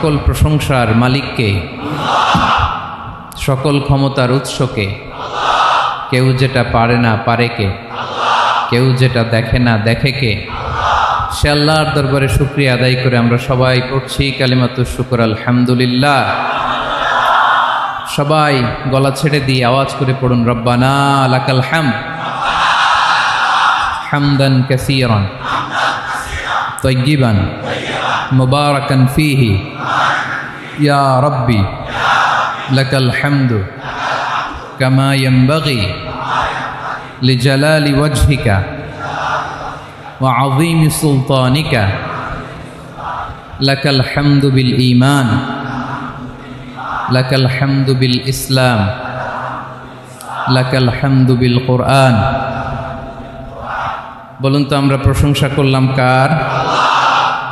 সকল প্রশংসার মালিককে, সকল ক্ষমতার উৎসকে, কেউ যেটা পারে না পারে কে কেউ যেটা দেখে না দেখে কে সে আল্লাহর দরবারে শুক্রিয়া আদায় করে আমরা সবাই পড়ছি কালিমাতু শুকর আলহামদুলিল্লাহ। সবাই গলা ছেড়ে দিয়ে আওয়াজ করে পড়ুন, রব্বানা লাকাল হাম হামদান মুবারাকান ফিহি। ইয়া রব্বি, লাকাল হামদু কামা ইয়ানবাগি লিজালালি ওয়াজহিকা ওয়া আযীমি সুলতানিকা। লাকাল হামদু বিল ঈমান, লাকাল হামদু বিল ইসলাম, লাকাল হামদু বিল কোরআন। বলুন তো আমরা প্রশংসা করলাম কার?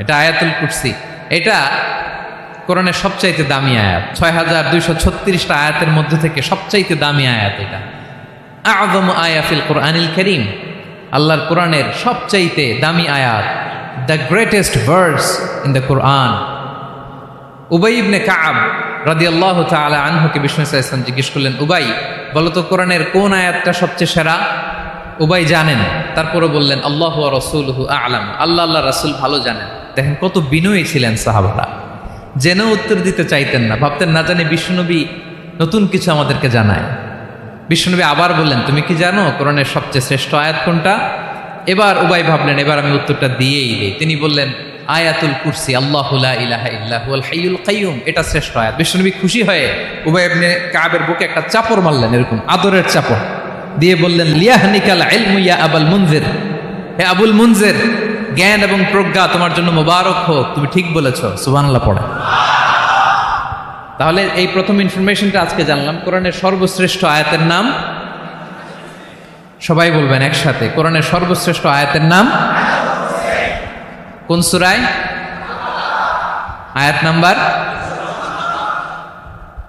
এটা আয়াতুল কুরসি। এটা কোরআনের সবচাইতে দামি আয়াত। ছয় হাজার দুইশো ছত্রিশটা আয়াতের মধ্যে থেকে সবচাইতে দামি আয়াত এটা। আদম আয়াফিল কোরআনিল করিম। আল্লাহর কোরআনের সবচাইতে দামি আয়াত, the greatest verse in the Quran. উবাই ইবনে কাব রাদি আল্লাহ তালা আনহুকে বিষ্ণু ইসলাম জিজ্ঞেস করলেন, উবাই বলতো কোরআনের কোন আয়াতটা সবচেয়ে সেরা? উবাই জানেন তারপরে বললেন, আল্লাহ রসুলহু আলাম। আল্লাহ আল্লাহ রসুল ভালো জানেন। দেখেন, কত বিনয়ী ছিলেন সাহাবারা। জেনেও উত্তর দিতে চাইতেন না। ভাবতেন, না জানি বিষ্ণুনবী নতুন কিছু আমাদেরকে জানায়। বিষ্ণুনবী আবার বললেন, তুমি কি জানো, কোরআনের সবচেয়ে শ্রেষ্ঠ আয়াত কোনটা? এবার উবাই ভাবলেন, এবার আমি উত্তরটা দিয়েই দিই। তিনি বললেন, আয়াতুল কুরসি, আল্লাহ ইলাহা ইল্লাহুল কাইয়ুম। এটা শ্রেষ্ঠ আয়াত। বিষ্ণুনবী খুশি হয়ে উবাই আপনি কাবের বুকে একটা চাপড় মারলেন, এরকম আদরের চাপড়। দিয়ে বললেন, লিয়াহনিকাল ইলমু ইয়া আবুল মুনজির। হে আবুল মুনজির, জ্ঞান এবং প্রজ্ঞা তোমার জন্য মোবারক হোক, তুমি ঠিক বলেছ, সুবহানাল্লাহ পড়ে। তাহলে এই প্রথম ইনফরমেশনটা আজকে জানলাম, কোরআনের সর্বশ্রেষ্ঠ আয়াতের নাম? সবাই বলবেন একসাথে, কোরআনের সর্বশ্রেষ্ঠ আয়াতের নাম? কোন সুরায়? আয়াত নাম্বার?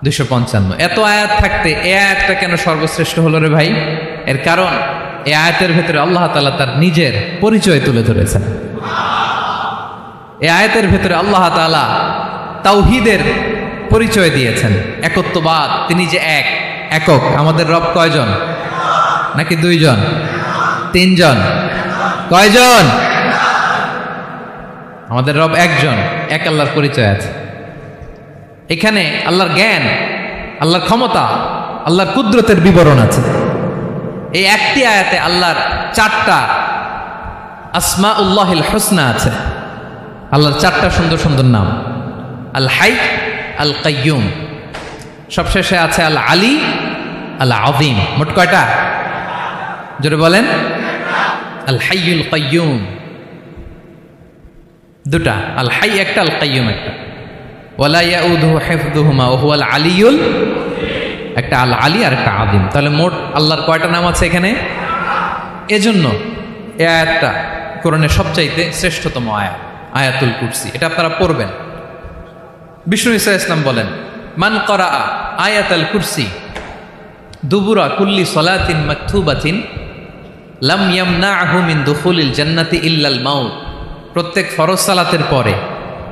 দুশো পঞ্চান্ন। এত আয়াত থাকতে এ আয়াতটা কেন সর্বশ্রেষ্ঠ হলো রে ভাই? এর কারণ এই আয়াতের ভেতরে আল্লাহ তালা তার নিজের পরিচয় তুলে ধরেছেন। এই আয়াতের ভেতরে আল্লাহ তালা তাওহিদের পরিচয় দিয়েছেন। একত্ববাদ, তিনি যে এক, একক, আমাদের রব কয়জন? নাকি দুইজন? তিনজন? কয়জন? আমাদের রব একজন, এক আল্লাহর পরিচয় আছে। এখানে আল্লাহর জ্ঞান, আল্লাহর ক্ষমতা, আল্লাহর কুদরতের বিবরণ আছে। এই একটি আয়াতে আল্লাহর চারটা আসমা উল্লাহিল হোসনা আছে। আল্লাহর চারটা সুন্দর সুন্দর নাম। আল হাই, আল কাইয়ুম। সবশেষে আছে আল আলী, আল আদিম মোট কয়টা? জোরে বলেন। আল হাইয়ুল কাইয়ুম। দুটা। আল হাই একটা, আল কাইয়ুম একটা। ওয়ালা ইয়াউদুহু হিফযুহুমা ওয়া হুয়াল আলিয়ুল একটা আল আলী আর একটা আদিম তাহলে মোট আল্লাহর কয়টা নাম আছে এখানে? এজন্য এই আয়াতটা কোরআনের সবচাইতে শ্রেষ্ঠতম আয়াত, আয়াতুল কুরসি। এটা আপনারা পড়বেন। বিষ্ণু ইসা ইসলাম বলেন, মান করা আয়াত আল কুরসি দুবুরা কুল্লি সলাতিন মাকথুবাতিন লাম ইয়ামনাহু মিন দুখুলিল জান্নাতি ইল্লাল মাউত। প্রত্যেক ফরজ সালাতের পরে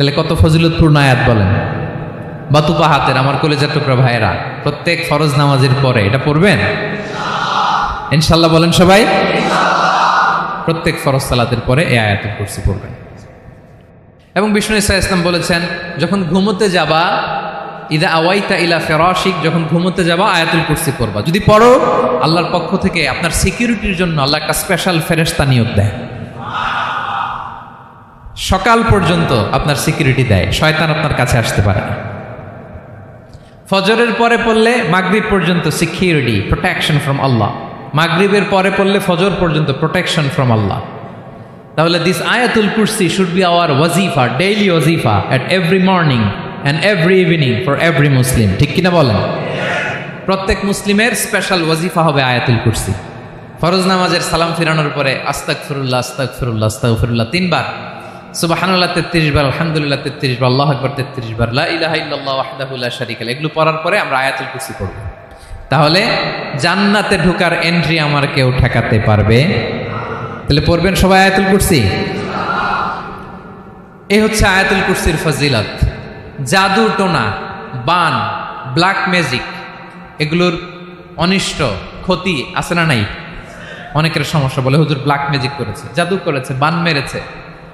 তাহলে কত ফজিলতপূর্ণ আয়াত বলেন? বাতুপা হাতের আমার কলেজের টুকরা ভাইয়েরা, প্রত্যেক ফরজ নামাজের পরে, এটা পড়বেন? ইনশাল্লাহ বলেন সবাই? প্রত্যেক ফরজ সালাতের পরে এই আয়াতুল কুরসি পড়বেন। এবং বিষ্ণু ইসা ইসলাম বলেছেন, যখন ঘুমোতে যাবা, ইদা আওয়াইতা ইলা ফেরাশিক, যখন ঘুমোতে যাবা, আয়াতুল কুরসি পড়বা। যদি পড়ো, আল্লাহর পক্ষ থেকে আপনার সিকিউরিটির জন্য আল্লাহ একটা স্পেশাল ফেরেস্তা নিয়োগ দেয়। সকাল পর্যন্ত আপনার সিকিউরিটি দেয়। শয়তান আপনার কাছে আসতে পারে না। ফজরের পরে পড়লে মাগরিব পর্যন্ত সিকিউরিটি প্রোটেকশন ফ্রম আল্লাহ মাগরিবের পরে পড়লে ফজর পর্যন্ত প্রোটেকশন ফ্রম আল্লাহ তাহলে দিস আয়াতুল কুরসি শুড বি আওয়ার ওয়াজিফা daily ওয়াজিফা at every morning and every evening for every Muslim ঠিক কিনা বলেন? প্রত্যেক মুসলিমের স্পেশাল ওয়াজিফা হবে আয়াতুল কুরসি ফরজ নামাজের সালাম ফিরানোর পরে আস্তাক ফিরুল্লাহ আস্তাক ফিরুল্লাহ আস্তাক ফিরুল্লাহ তিনবার। সুবাহানুল্লাহ তেত্রিশ বার, আলহামদুলিল্লাহ তেত্রিশ বার, আল্লাহ আকবর তেত্রিশ বার, লা ইলাহা ইল্লাল্লাহ ওয়াহদাহুল্লাহ শারিকা লাহ। এগুলো পড়ার পরে আমরা আয়াতুল কুরসি পড়ব। তাহলে জান্নাতে এন্ট্রি আমার কেউ ঠেকাতে পারবে? তাহলে পড়বেন সবাই আয়াতুল কুরসি? এই হচ্ছে আয়াতুল কুরসির ফজিলত। জাদু টোনা, বান ব্ল্যাক ম্যাজিক এগুলোর অনিষ্ট, ক্ষতি আছে না নাই? অনেকের সমস্যা বলে, হুজুর ব্ল্যাক ম্যাজিক করেছে, জাদু করেছে, বান মেরেছে।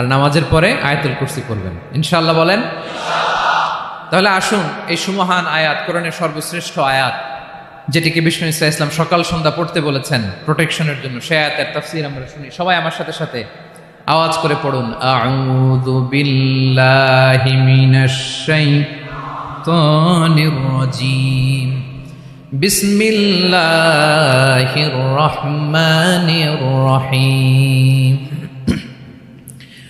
আর নামাজের পরে আয়াতুল কুরসি পড়বেন। ইনশাল্লাহ বলেন? তাহলে আসুন, এই সুমহান আয়াত, কোরআনের সর্বশ্রেষ্ঠ আয়াত, যেটিকে বিষ্ণু ইসা ইসলাম সকাল সন্ধ্যা পড়তে বলেছেন, প্রোটেকশনের জন্য। সে আয়াতের তাফসির আমরা শুনি। সবাই আমার সাথে সাথে আওয়াজ করে পড়ুন। আউযু বিল্লাহি মিনাশ শাইতানির রাজিম। বিসমিল্লাহির রহমানির রহিম।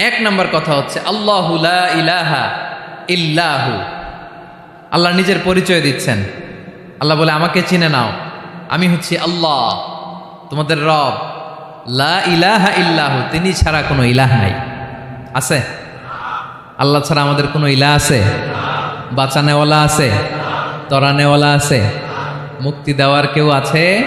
এক নম্বর কথা হচ্ছে, আল্লাহু লা ইলাহা ইল্লাহু। আল্লাহ নিজের পরিচয় দিচ্ছেন। আল্লাহ বলে, আমাকে চিনে নাও। আমি হচ্ছি আল্লাহ, তোমাদের রব। লা ইলাহা ইল্লাহু, তিনি ছাড়া কোনো ইলাহ নাই। আছে? আল্লাহ ছাড়া আমাদের কোনো ইলাহ আছে? বাঁচানেওয়ালা আছে? তরানেওয়ালা আছে? মুক্তি দেওয়ার কেউ আছে?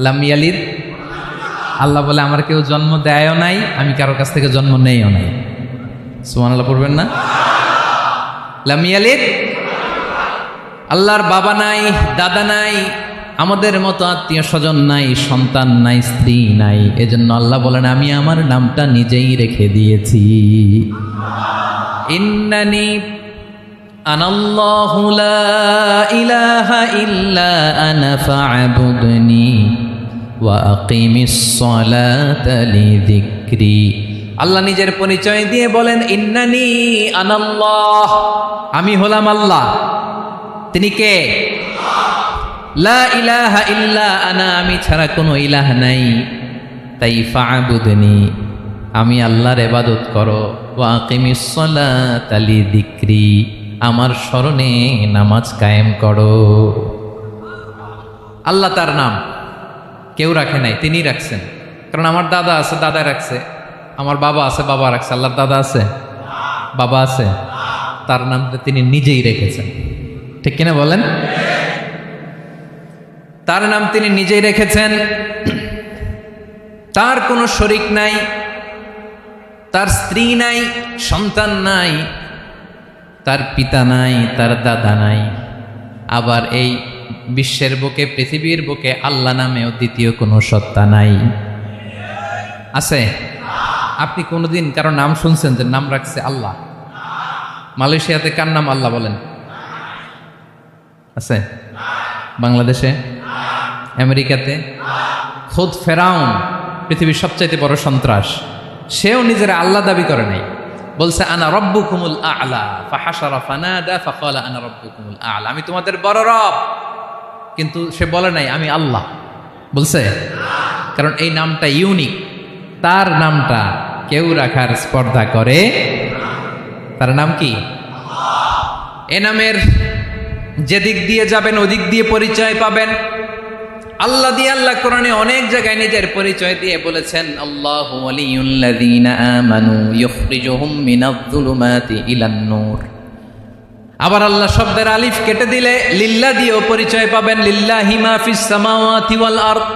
লাম ইয়ালিদ? আল্লাহ বলে, আমার কেউ জন্ম দেয়ও নাই, আমি কারোর কাছ থেকে জন্ম নেইও নাই। সুমান আল্লাহ পড়বেন না? লাম ইয়ালিদ? আল্লাহর বাবা নাই, দাদা নাই, আমাদের মতো আত্মীয় স্বজন নাই, সন্তান নাই, স্ত্রী নাই। এজন্য আল্লাহ বলেন, আমি আমার নামটা নিজেই রেখে দিয়েছি। ইন্নানি আনাল্লাহু লা ইলাহা ইল্লা আনা ফা'বুদনি সালাতা লিযিকরি। আল্লাহ নিজের পরিচয় দিয়ে বলেন, ইন্নানি আনাল্লাহ। আমি হলাম আল্লাহ। তিনি কে? লা ইলাহা ইল্লা আনা, আমি ছাড়া কোনো ইলাহ নাই। তাই ফা'বুদনি আমি আল্লাহর ইবাদত করো। ওয়া আকিমিস সালাতা লিযিকরি, আমার স্মরণে নামাজ কায়েম করো। আল্লাহ তার নাম। কেউ রাখে নাই তিনি রাখছেন। কারণ আমার দাদা আছে দাদা রাখছে। আমার বাবা আছে, বাবা রাখছে। আল্লাহর দাদা আছে? বাবা আছে। তার নামটা তিনি নিজেই রেখেছেন। ঠিক কিনা বলেন? তার নাম তিনি নিজেই রেখেছেন। তার কোনো শরিক নাই, তার স্ত্রী নাই, সন্তান নাই, তার পিতা নাই, তার দাদা নাই। আবার এই বিশ্বের বুকে, পৃথিবীর বুকে আল্লাহ নামেও দ্বিতীয় কোনো সত্তা নাই। আছে? আপনি কোনোদিন কারও নাম শুনছেন যে নাম রাখছে আল্লাহ? মালয়েশিয়াতে কার নাম আল্লাহ বলেন? আছে? বাংলাদেশে? আমেরিকাতে? খোদ ফেরাউন, পৃথিবীর সবচাইতে বড় সন্ত্রাস। সেও নিজের আল্লাহ দাবি করে নাই। বলছে, আনা রব্বু কুমুল আলা আনা রব্বু কুমুল আলা। আমি তোমাদের বড় রব। কিন্তু সে বলে নাই, আমি আল্লাহ। বলছে? কারণ এই নামটা ইউনিক। তার নামটা কেউ রাখার স্পর্ধা করে তার নাম কি? এ নামের যেদিক দিয়ে যাবেন, ওদিক দিয়ে পরিচয় পাবেন। আল্লাহ দিয়ে আল্লাহ কোরআনে অনেক জায়গায় নিজের পরিচয় দিয়ে বলেছেন, আল্লাহ আমানু ইলান-নূর। আবার আল্লাহ শব্দের আলিফ কেটে দিলে লিল্লা দিয়েও পরিচয় পাবেন, লিল্লাহি মা ফিস সামাওয়াতি আরদ।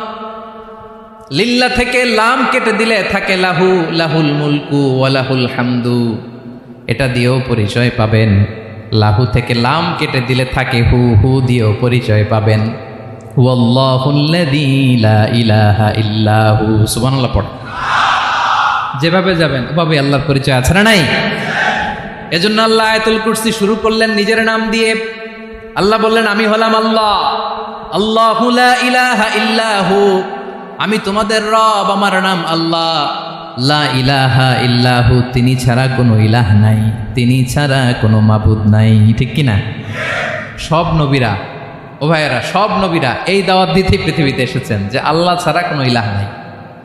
লিল্লা থেকে লাম কেটে দিলে থাকে লাহু, লাহুল মুলকু ওয়ালাহুল হামদু। এটা দিয়েও পরিচয় পাবেন, লাহু থেকে লাম কেটে দিলে থাকে হু হু দিয়েও পরিচয় পাবেন। যেভাবে যাবেন ওভাবে আল্লাহর পরিচয় আছে না নাই? এজন্য আল্লাহ আয়াতুল কুরসি শুরু করলেন নিজের নাম দিয়ে। আল্লাহ বললেন, আমি হলাম আল্লাহ। আল্লাহু ইলাহা ইল্লাহু। আমি তোমাদের রব, আমার নাম আল্লাহ। লা ইলাহা ইল্লাহু, তিনি ছাড়া কোনো ইলাহ নাই। তিনি ছাড়া কোনো মাবুদ নাই। ঠিক কি না? সব নবীরা, ও ভাইয়েরা, সব নবীরা এই দাওয়াত দিতেই পৃথিবীতে এসেছেন যে আল্লাহ ছাড়া কোনো ইলাহ নাই।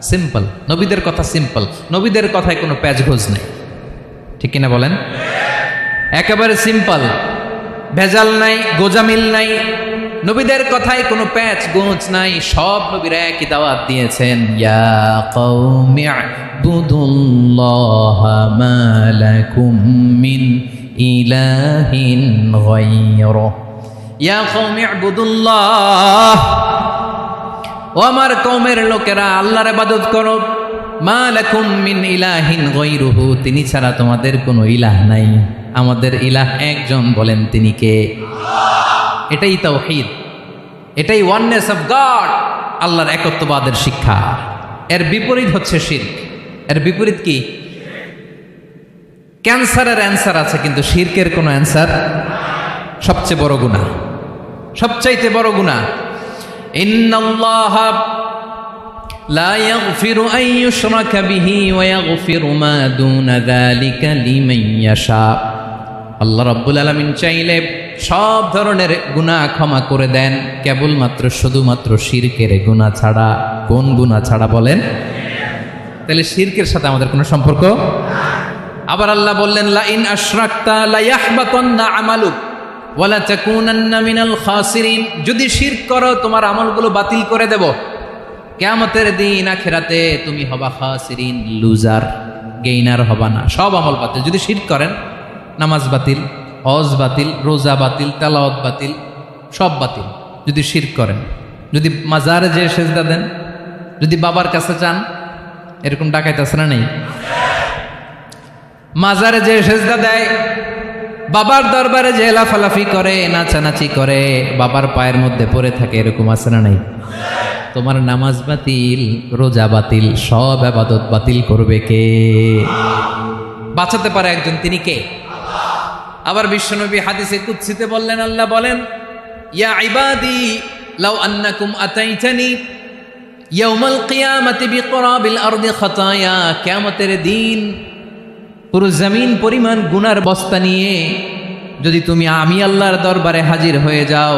সিম্পল, নবীদের কথা সিম্পল। নবীদের কথায় কোনো প্যাচঘোজ নেই। ঠিক কিনা বলেন? একেবারে সিম্পল ভেজাল নাই, গোজামিল নাই, নবীদের কথায় কোনো প্যাচ গোঁজ নাই, সব নবীরা একই দাওয়াত দিয়েছেন। ইয়া ইয়া ও আমার কৌমের লোকেরা, আল্লাহর আবাদত করো। মা মিন ইলাহিন গায়রুহু, তিনি ছাড়া তোমাদের কোনো ইলাহ নাই। আমাদের ইলাহ একজন বলেন তিনি কে? এটাই তাওহীদ। এটাই ওয়াননেস অফ গড আল্লাহর একত্ববাদের শিক্ষা। এর বিপরীত হচ্ছে শিরক। এর বিপরীত কি? ক্যান্সারের অ্যান্সার আছে, কিন্তু শিরকের কোনো অ্যান্সার সবচেয়ে বড় গুণা সবচাইতে বড় গুণা ইন্নাল্লাহ لا يغفر أن يشرك به ويغفر ما دون ذلك لمن يشاء আল্লাহ রাব্বুল আলামিন চাইলে সব ধরনের গুনাহ ক্ষমা করে দেন কেবলমাত্র শুধুমাত্র শিরকের গুনাহ ছাড়া কোন গুনাহ ছাড়া বলেন তাহলে শিরকের সাথে আমাদের কোনো সম্পর্ক আবার আল্লাহ বললেন লা ইন আশরাকতা লা ইয়াহবাতান্না আমালুক ওয়ালা তাকুনান্না মিনাল খাসিরিন যদি শিরক করো তোমার আমলগুলো বাতিল করে দেব কিয়ামতের দিন আখিরাতে তুমি হবা খাসিরিন, লুজার, গেইনার হবা না। সব আমল বাতিল। যদি শিরক করেন, নামাজ বাতিল, হজ বাতিল, রোজা বাতিল, তেলাওয়াত বাতিল, সব বাতিল। যদি শিরক করেন, যদি মাজারে যে সেজদা দেন, যদি বাবার কাছে চান, এরকম ডাকাইতে আছে না নেই? মাজারে যে সেজদা দেয়, বাবার দরবারে যে লাফালাফি করে, নাচানাচি করে, বাবার পায়ের মধ্যে পড়ে থাকে, এরকম আছে না নাই? তোমার নামাজ বাতিল, রোজা বাতিল, সব আবাদত বাতিল করবে কে? বাঁচাতে পারে একজন, তিনি কে? আবার বিশ্বনবী হাদিসে কুৎসিতে বললেন, আল্লাহ বলেন, ইয়া ইবাদি, লাউ আন্নাকুম আতাইতানি ইয়াউমাল কিয়ামাতি বিকরাবিল আরদি খাতায়া কিয়ামতের দিন পুরো জমিন পরিমাণ গুনার বস্তা নিয়ে যদি তুমি আমি আল্লাহর দরবারে হাজির হয়ে যাও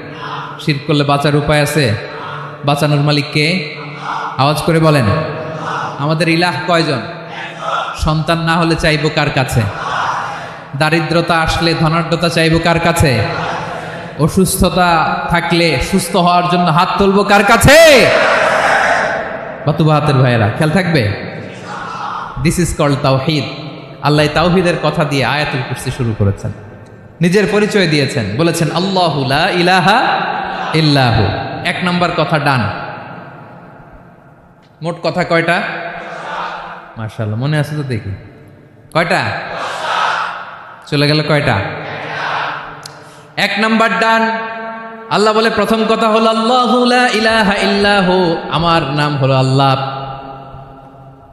শির করলে বাঁচার উপায় আছে? বাঁচানোর মালিক কে? আওয়াজ করে বলেন। আমাদের ইলাহ কয়জন? সন্তান না হলে চাইব কার কাছে? দারিদ্রতা আসলে ধনাঢ্যতা চাইব কার কাছে? অসুস্থতা থাকলে সুস্থ হওয়ার জন্য হাত তুলবো কার কাছে? বাতুবা হাতের ভাইয়েরা, খেয়াল থাকবে? দিস ইজ কল্ড তাওহিদ। আল্লাহ তাওহিদের কথা দিয়ে আয়াতুল কুরসি শুরু করেছেন। নিজের পরিচয় দিয়েছেন। বলেছেন, আল্লাহু ইলাহা ইল্লাহু। এক নম্বর কথা ডান। মোট কথা কয়টা? মার্শাল্লাহ মনে আছে তো দেখি। কয়টা? চলে গেল কয়টা? এক নাম্বার ডান। আল্লাহ বলে, প্রথম কথা হলো, আল্লাহ ইলাহা ইল্লাহু। আমার নাম হলো আল্লাহ।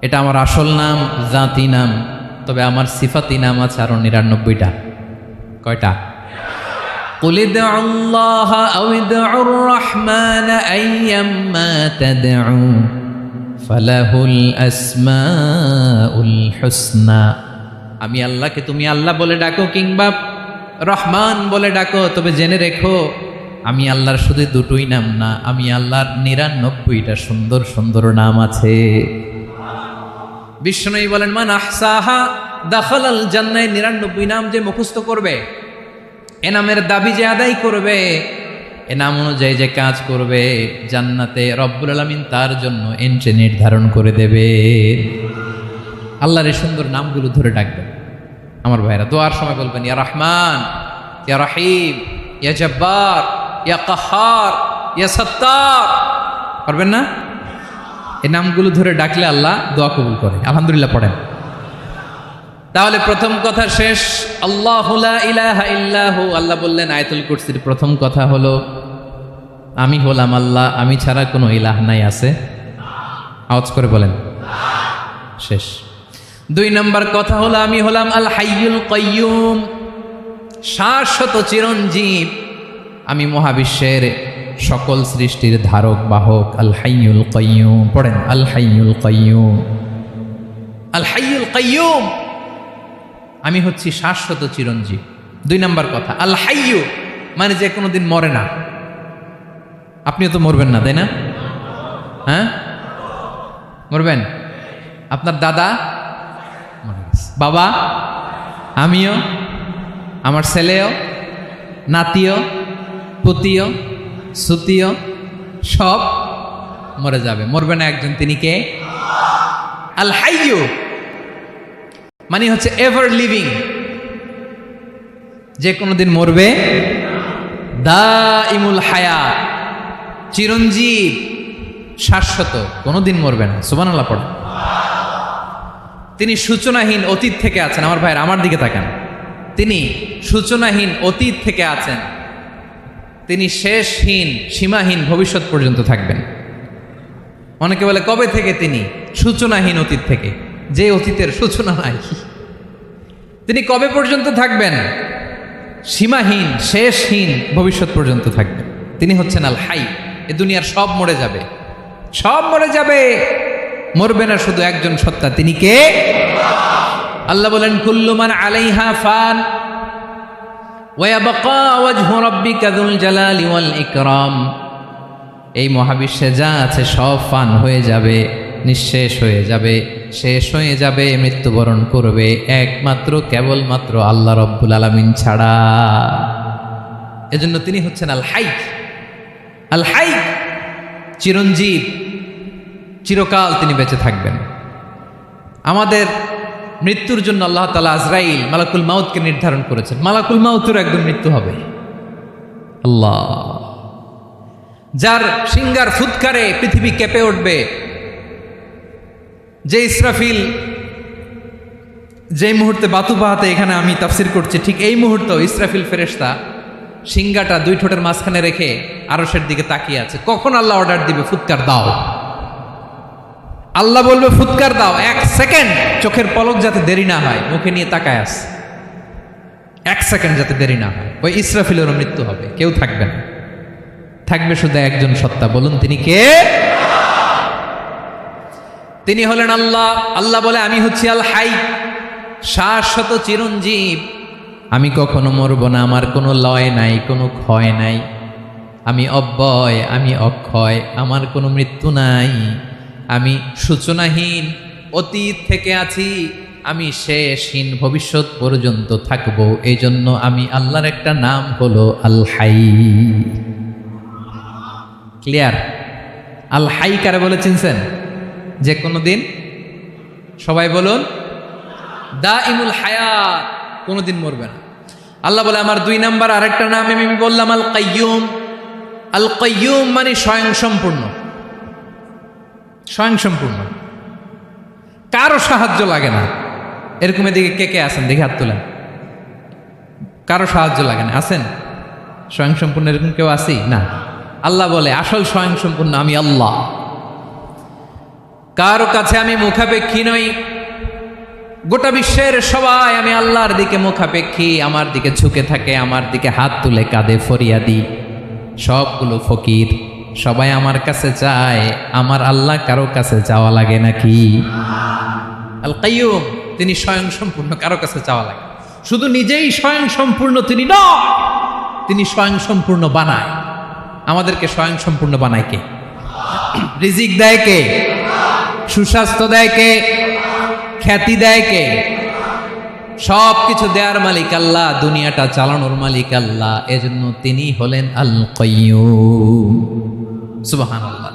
এটা আমার আসল নাম, জাতি নাম, তবে আমার সিফাতি নাম আছে আরও নিরানব্বইটা। কয়টা? قل ادعوا الله أو ادعوا الرحمن أيما تدعوا فله الأسماء الحسنى আমি আল্লাহকে তুমি আল্লাহ বলে ডাকো কিংবা রহমান বলে ডাকো তবে জেনে রেখো আমি আল্লাহর শুধু দুটোই নাম না আমি আল্লাহর নিরানব্বইটা সুন্দর সুন্দর নাম আছে বিষ্ণু বলেন মান আহসাহা দাখাল আল জান্নায় নিরানব্বই নাম যে মুখস্থ করবে এনামের দাবি যে আদায় করবে, এনাম অনুযায়ী যে কাজ করবে, জান্নাতে রব্বুল আলমিন তার জন্য এন্ট্রি নির্ধারণ করে দেবে। আল্লাহর এই সুন্দর নামগুলো ধরে ডাকবেন। আমার ভাইরা, দোয়ার সময় বলবেন, ইয়া রহমান, ইয়া রাহিম, ইয়া জব্বার, ইয়া কাহার, ইয়া সত্তার। পারবেন না? এই নামগুলো ধরে ডাকলে আল্লাহ দোয়া কবুল করে। আলহামদুলিল্লাহ পড়েন। তাহলে প্রথম কথা শেষ। আল্লাহ আল্লাহ বললেন, আয়াতুল কুরসির প্রথম কথা হলো, আমি হলাম আল্লাহ, আমি ছাড়া কোনো ইলাহ নাই আছে। আওয়াজ করে বলেন। শেষ। দুই নম্বর কথা হলো, আমি হলাম আল হাইয়ুল কয়ুম শাশ্বত চিরঞ্জীব। আমি মহাবিশ্বের সকল সৃষ্টির ধারক, বাহক, আল হাইয়ুল কয়ুম পড়েন, আল হাইয়ুল কয়ুম আল হাইয়ুল কয়ুম আমি হচ্ছি শাশ্বত চিরঞ্জীব। দুই নাম্বার কথা, আল হাইয়ু মানে যে কোনো দিন মরে না। আপনিও তো মরবেন না, তাই না? হ্যাঁ? মরবেন? আপনার দাদা। বাবা, আমিও, আমার ছেলেও, নাতিও, পুতিও, সুতিও, সব মরে যাবে। মরবে না একজন, তিনি কে? আল হাইয়ু। মানে হচ্ছে এভার লিভিং যে কোনোদিন মরবে। দা ইমুল হায়া, চিরঞ্জীব, শাশ্বত কোনোদিন মরবে না। সুবান আল্লাহ পড়ে। তিনি সূচনাহীন অতীত থেকে আছেন। আমার ভাইয়ের, আমার দিকে তাকান। তিনি সূচনাহীন অতীত থেকে আছেন। তিনি শেষহীন, সীমাহীন ভবিষ্যৎ পর্যন্ত থাকবেন। অনেকে বলে, কবে থেকে তিনি? সূচনাহীন অতীত থেকে। যে অতীতের সূচনা নাই। তিনি কবে পর্যন্ত থাকবেন? সীমাহীন, শেষহীন ভবিষ্যৎ পর্যন্ত থাকবেন। তিনি হচ্ছেন আল হাই। এ দুনিয়ার সব মরে যাবে। সব মরে যাবে। মরবে না শুধু একজন সত্তা। তিনি কে? আল্লাহ বলেন কুল্লুমান আলাইহা ফান এই মহাবিশ্বে যা আছে সব ফান হয়ে যাবে, নিঃশেষ হয়ে যাবে। শেষ হয়ে যাবে, মৃত্যুবরণ করবে একমাত্র, কেবলমাত্র আল্লাহ রব্বুল আলমিন ছাড়া। এজন্য তিনি হচ্ছেন আল হাই। আল হাই চিরঞ্জীব, চিরকাল তিনি বেঁচে থাকবেন। আমাদের মৃত্যুর জন্য আল্লাহ তালা আজরাইল মালাকুল মাউতকে নির্ধারণ করেছেন। মালাকুল মাউতের একদম মৃত্যু হবে। আল্লাহ। যার সিঙ্গার ফুৎকারে পৃথিবী কেঁপে উঠবে যে ইসরাফিল যে মুহূর্তে বাতু বাহাতে এখানে আমি তাফসির করছি, ঠিক এই মুহূর্তে ইসরাফিল ফেরেশতা সিঙ্গাটা দুই ঠোঁটের মাঝখানে রেখে আরসের দিকে তাকিয়ে আছে। কখন আল্লাহ অর্ডার দিবে? ফুৎকার দাও। আল্লাহ বলবে, ফুৎকার দাও, এক সেকেন্ড। চোখের পলক যাতে দেরি না হয়, মুখে নিয়ে তাকায় আস। এক সেকেন্ড যাতে দেরি না হয়। ওই ইসরাফিলেরও মৃত্যু হবে, কেউ থাকবে না। থাকবে শুধু একজন সত্তা। বলুন, তিনি কে? তিনি হলেন আল্লাহ। আল্লাহ বলে, আমি হচ্ছি আল হাই, শাশ্বত চিরঞ্জীব। আমি কখনো মরব না, আমার কোনো লয় নাই, কোনো ক্ষয় নাই। আমি অব্যয়, আমি অক্ষয়, আমার কোনো মৃত্যু নাই। আমি সূচনাহীন, অতীত থেকে আছি। আমি শেষহীন, ভবিষ্যৎ পর্যন্ত থাকব। এই জন্য আমি আল্লাহর একটা নাম হলো আল হাই। ক্লিয়ার? আল হাই কারে বলে চিনছেন? যে কোনো দিন, সবাই বলুন দা ইমুল হায়াত কোনোদিন মরবে না। আল্লাহ বলে, আমার দুই নাম্বার আরেকটা নাম আমি বললাম, আল কাইয়ুম। আল কাইয়ুম মানে স্বয়ং সম্পূর্ণ স্বয়ং সম্পূর্ণ কারও সাহায্য লাগে না। এরকম এদিকে কে কে আছেন? দেখে হাত তোলেন। কারও সাহায্য লাগে না। আছেন? স্বয়ং সম্পূর্ণ এরকম কেউ আছি না। আল্লাহ বলে, আসল স্বয়ং সম্পূর্ণ আমি আল্লাহ। কারও কাছে আমি মুখাপেক্ষী নই। গোটা বিশ্বের সবাই আমি আল্লাহর দিকে মুখাপেক্ষী, আমার দিকে ঝুঁকে থাকে, আমার দিকে হাত তুলে কাঁধে ফরিয়া দিই সবগুলো ফকির সবাই আমার কাছে চায়, আমার আল্লাহ কারও কাছে চাওয়া লাগে নাকি? আল কাইয়ুম তিনি স্বয়ং সম্পূর্ণ কারও কাছে যাওয়া লাগে। শুধু নিজেই স্বয়ং সম্পূর্ণ তিনি নয়, তিনি স্বয়ং সম্পূর্ণ বানায়। আমাদেরকে স্বয়ং সম্পূর্ণ বানায় কে? রিজিক দেয় কে? সুস্বাস্থ্য দেয় কে? খ্যাতি দেয় কে? সব কিছু দেয়ার মালিক আল্লাহ, দুনিয়াটা চালানোর মালিক আল্লাহ। এজন্য তিনি হলেন আল কয়ুম সুবহানাল্লাহ।